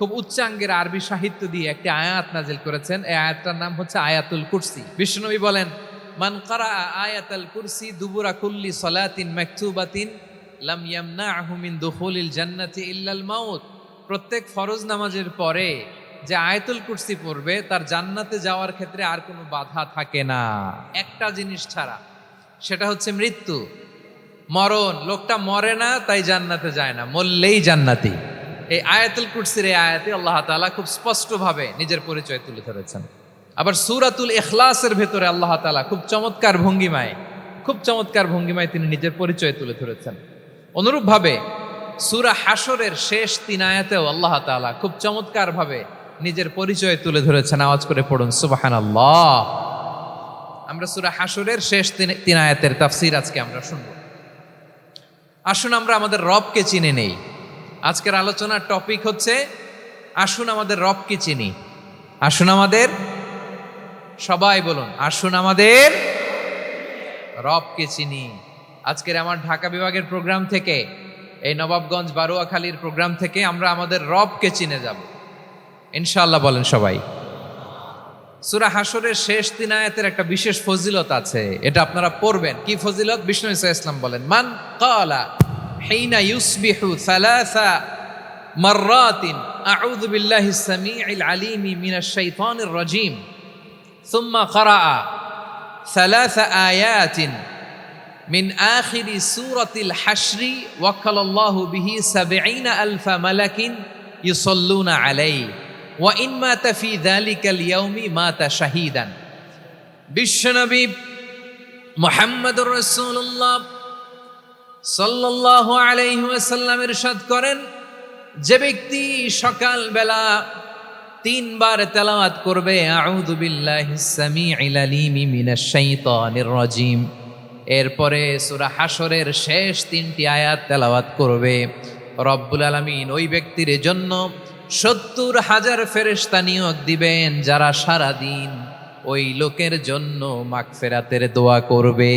খুব উচ্চাঙ্গের আরবি সাহিত্য দিয়ে একটি আয়াত নাজিল করেছেন। এই আয়াতটার নাম হচ্ছে আয়াতুল কুরসি। বিষ্ণুনবী বলেন, মান কারা আয়াতাল কুরসি দুবুরা কুল্লি সলাতিন মাকতুবাতিন লাম ইয়ামনাহু মিন দুখুলিল জান্নাতি ইল্লাল মাউত। প্রত্যেক ফরজ নামাজের পরে যে আয়াতুল কুরসি পড়বে, তার জান্নাতে যাওয়ার ক্ষেত্রে আর কোনো বাধা থাকে না। একটা জিনিস ছাড়া, সেটা হচ্ছে মৃত্যু। মরণ, লোকটা মরে না, তাই জান্নাতে যায় না। মরলেই জান্নাতি। এই আয়াতুল কুরসির এই আয়াতে আল্লাহ তাআলা খুব স্পষ্টভাবে নিজের পরিচয় তুলে ধরেছেন। আবার সুরাতুল এখলাসের ভেতরে আল্লাহ তাআলা খুব চমৎকার ভঙ্গিমায়, খুব চমৎকার ভঙ্গিমায় তিনি নিজের পরিচয় তুলে ধরেছেন। অনুরূপভাবে সুরা হাসরের শেষ তিন আয়াতেও আল্লাহ তাআলা খুব চমৎকারভাবে নিজের পরিচয় তুলে ধরেছেন। আওয়াজ করে পড়ুন, সুবহানাল্লাহ। আমরা সুরা হাসরের শেষ তিন তিন আয়াতের তাফসীর আজকে আমরা শুনব। আসুন আমরা আমাদের রবকে চিনে নেই। আজকের আলোচনার টপিক হচ্ছে, আসুন আমাদের রবকে চিনি। আসুন আমাদের, সবাই বলুন, আসুন আমাদের রবকে চিনি। আজকের আমার ঢাকা বিভাগের প্রোগ্রাম থেকে, এই নবাবগঞ্জ বারুয়াখালীর প্রোগ্রাম থেকে আমরা আমাদের রবকে চিনে যাব। ইনশাআল্লাহ বলেন সবাই। সুরা হাসরের শেষ তিন আয়াতের একটা বিশেষ ফজিলত আছে, এটা আপনারা পড়বেন। কি ফজিলত? বিষ্ণু ইসা ইসলাম বলেন, মান কালা হিনা ইউসবিহু সালাসা মাররাতিন আউযু বিল্লাহি সামিউল আলিম মিনাশ শাইতানির রাজিম ثم قرأ ثلاث آيات من آخر سورة الحشر وكل الله به سبعين ألف ملك يصلون عليه وإن مات في ذلك اليوم مات شهيدا বিশ্বনবী মোহাম্মদুর রসুল্লাহ সাল্লাল্লাহু আলাইহি ওয়াসাল্লাম ইরশাদ করেন, যে ব্যক্তি সকালবেলা তিনবার তেলাওয়াত করবে রাজিম। এরপরে সুরা হাসরের শেষ তিনটি আয়াত তেলাওয়াত করবে। রব্বুল আলামিন ওই ব্যক্তির জন্য সত্তর হাজার ফেরেশতা নিয়োগ দিবেন, যারা সারা দিন ওই লোকের জন্য মাগফিরাতের দোয়া করবে।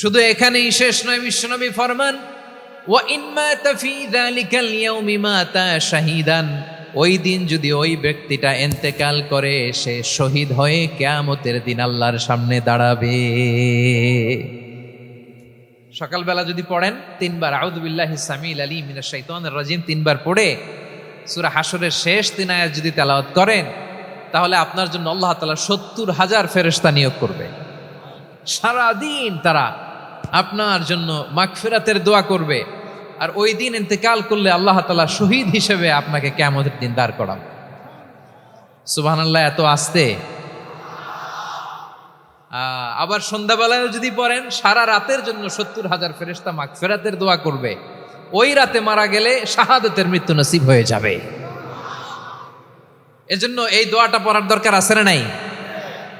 শুধু এখানেই শেষ নয়, বিশ্বনবী ফরমান, ওয়া ইন মাতা ফি যালিকাল ইয়াউমি শাহিদান ওই দিন যদি ওই ব্যক্তিটা এন্তেকাল করে, সে শহীদ হয়ে কেয়ামতের দিন আল্লাহর সামনে দাঁড়াবে। সকালবেলা যদি পড়েন, তিনবার আউদুবিল্লাহ সামিল আলী মিনা শাইতানির রাজিম তিনবার পড়ে, সুরা হাসরের শেষ তিন যদি তেলাওয়াত করেন, তাহলে আপনার জন্য আল্লাহ তালা সত্তর হাজার ফেরস্তা নিয়োগ করবে। সারাদিন তারা আপনার জন্য মাগফিরাতের দোয়া করবে। আর ওই দিন ইন্তেকাল করলে আল্লাহ তালা শহীদ হিসেবে আপনাকে কেমন দিন দাঁড় করান সুবহানাল্লাহ, এত আসতে। আবার সন্ধ্যাবেলায় যদি পড়েন, সারা রাতের জন্য সত্তর হাজার ফেরেস্তা মাগফিরাতের দোয়া করবে। ওই রাতে মারা গেলে শাহাদতের মৃত্যু নসিব হয়ে যাবে। এজন্য এই দোয়াটা পড়ার দরকার আছে না নাই?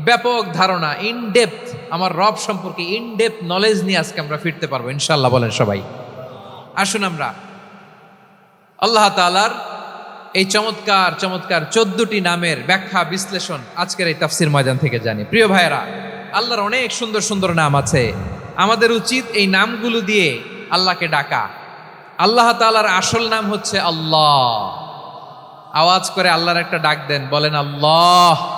ব্যাপক ধারণা ইনডেপথ আমার রব সম্পর্কে ইনডেপথ নলেজ নিয়ে আজকে আমরা ফিরতে পারব ইনশাল্লাহ বলেন সবাই। আসুন আমরা, আল্লাহ তালার এই চমৎকার চমৎকার চোদ্দটি নামের ব্যাখ্যা, বিশ্লেষণ আজকের এই তাফসির ময়দান থেকে জানি। প্রিয় ভাইয়েরা, আল্লাহর অনেক সুন্দর সুন্দর নাম আছে। আমাদের উচিত এই নামগুলো দিয়ে আল্লাহকে ডাকা। আল্লাহ তাআলার আসল নাম হচ্ছে আল্লাহ। আওয়াজ করে আল্লাহর একটা ডাক দেন, বলেন আল্লাহ।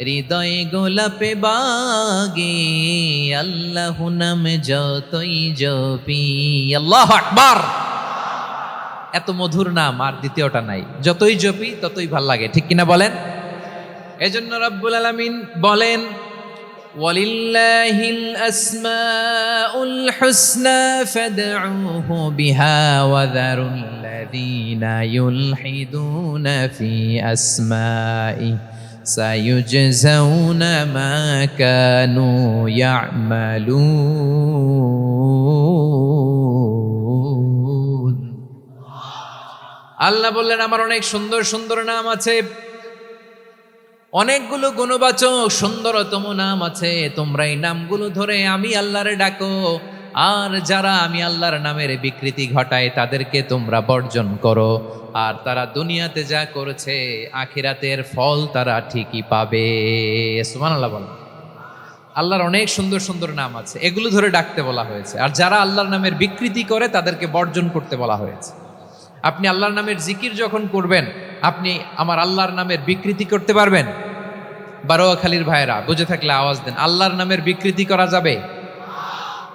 হৃদয় গোলাপে বাগে আল্লাহ নাম যতই জপি আল্লাহ আকবার এত মধুর নাম আর দ্বিতীয়টা নাই যতই জপি ততই ভাল লাগে ঠিক কিনা বলেন এজন্য রব্বুল আলামিন বলেন ولله الأسماء الحسنى فادعوه بها وذروا الذين يلحدون في أسمائه سيجزون ما كانوا يعملون আল্লাহ বললেন আমার অনেক সুন্দর সুন্দর নাম আছে অনেকগুলো গুণবাচক সুন্দরতম নাম আছে তোমরা এই নামগুলো ধরে আমি আল্লাহরে ডাকো আর যারা আমি আল্লাহর নামের বিকৃতি ঘটায় তাদেরকে তোমরা বর্জন করো। আর তারা দুনিয়াতে যা করেছে, আখিরাতের ফল তারা ঠিকই পাবে। সুমান আল্লাহ বলেন আল্লাহর অনেক সুন্দর সুন্দর নাম আছে। এগুলো ধরে ডাকতে বলা হয়েছে। আর যারা আল্লাহর নামের বিকৃতি করে, তাদেরকে বর্জন করতে বলা হয়েছে। আপনি আল্লাহর নামের জিকির যখন করবেন, আপনি আমার আল্লাহর নামের বিকৃতি করতে পারবেন? বারোয়াখালীর ভাইয়েরা, বুঝে থাকলে আওয়াজ দেন। আল্লাহর নামের বিকৃতি করা যাবে?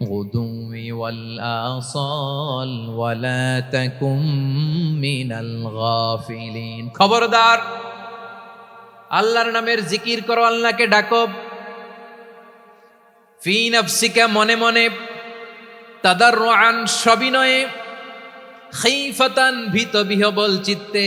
بالغدو والآصال ولا تكن من الغافلين খবরদার আল্লাহর নামের জিকির করো আল্লাহকে ডাকো ফি নফসিকা মনে মনে তাদার আন সবিনয়ে খেইফাতান ভীত বিহবল চিত্তে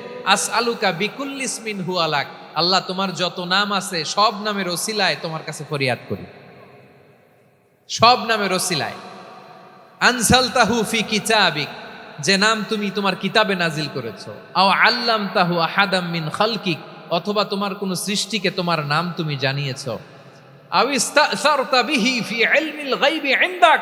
আস আলুকা বিকুল্লিসমিন হু আলাক আল্লাহ তোমার যত নাম আছে, সব নামের ওসিলায় তোমার কাছে ফরিয়াদ করি। সব নামের ওসিলায়। আনসাল তাহু ফি কিতাবিক, যে নাম তুমি তোমার কিতাবে নাজিল করেছ। আও আল্লাম তাহু আহাদাম মিন খালকিক, অথবা তোমার কোনো সৃষ্টিকে তোমার নাম তুমি জানিয়েছো। আও ইস্তাসারতা বিহি ফি ইলমিল গায়বি ইনদাক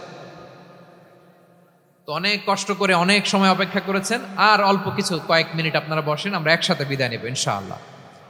অনেক কষ্ট করে অনেক সময় অপেক্ষা করেছেন, আর অল্প কিছু কয়েক মিনিট আপনারা বসেন, আমরা একসাথে বিদায় নেব, ইনশাআল্লাহ।